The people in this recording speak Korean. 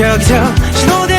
tell, tell.